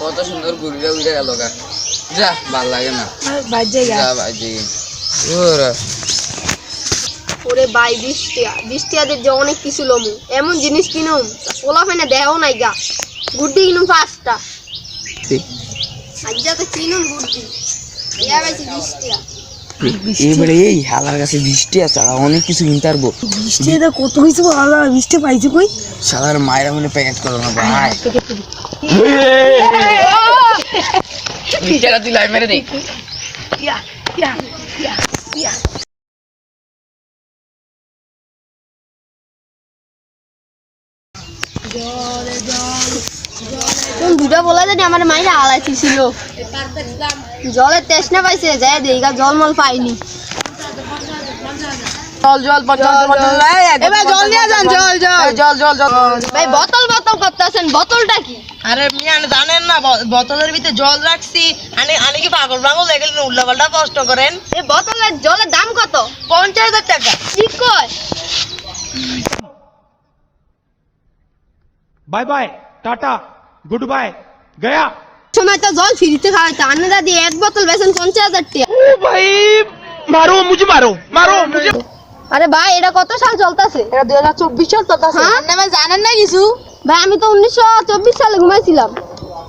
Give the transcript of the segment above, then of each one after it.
কত সুন্দর ঘুরে উড়ে গেল গা। যা ভালো লাগে না। বাজে গা। যা বাজে। ওরা ওরে ভাই বৃষ্টিয়া। বৃষ্টিয়াদের যে অনেক কিছু লমু। এমন জিনিস কিনুম পোলা ফেনে দেহও নাই গা। গুড্ডি কিনুম পাঁচটা। আজ্জা তো কিনুম গুড্ডি। পাইছি বৃষ্টিয়া। এবারে এই হালার কাছে বৃষ্টি আছে আর অনেক কিছু কিনতে বৃষ্টি এটা কত কিছু বৃষ্টি পাইছে কই? শালার মায়েরা মনে প্যাকেট করো না ভাই। নিচেরা তুই লাই মেরে দে। দুটা বলা জানি আমার মাইরা আলাইছিল জলের তেষ্টা পাইছে জল মল পাইনি জানেন না বোতলের ভিতরে জল রাখছি আনি আনি কি পাগল পাগল এগুলো কষ্ট করেন? এই বোতলের জলের দাম কত? পঞ্চাশ হাজার টাকা। কয়? Bye bye tata. Good bye Gaya. সময় তো জল ফ্রিতে দাদি এক বোতল বেসন পঞ্চাশ হাজার টাকা ও ভাই মারো মারো মারো আরে ভাই এটা কত সাল চলতেছে? এটা দুই হাজার চব্বিশ সাল চলতেছে। হ্যাঁ? ভাই জানেন না কিছু? ভাই আমি তো উনিশশো চব্বিশ সালে ঘুমাইছিলাম।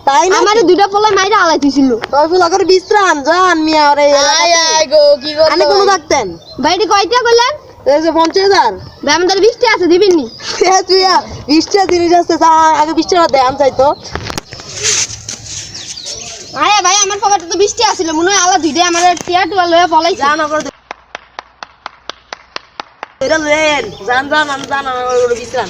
তাই না দুইটা পোলা মাইরা আলাইতেছিল। তবে পোলা বিশ্রাম? জান মিয়া আরে আয় আয় গো কি আমি থাকতেন কয়টা বললেন এই যে পঞ্চাশ হাজার ভাই আমাদের বৃষ্টি আছে দিবেন নি? এ তুই আ, বিশটা জিনিস আছে তা আগে বিশটা দেন চাইতো আরে ভাই আমার পকেটে তো বৃষ্টি আছিল মনে হয় আলা দুইটা আমার টিয়া টুয়া লয়ে পলাইছে। জান ওপর এটা লেন জান জান জান আমার বিশ্রাম।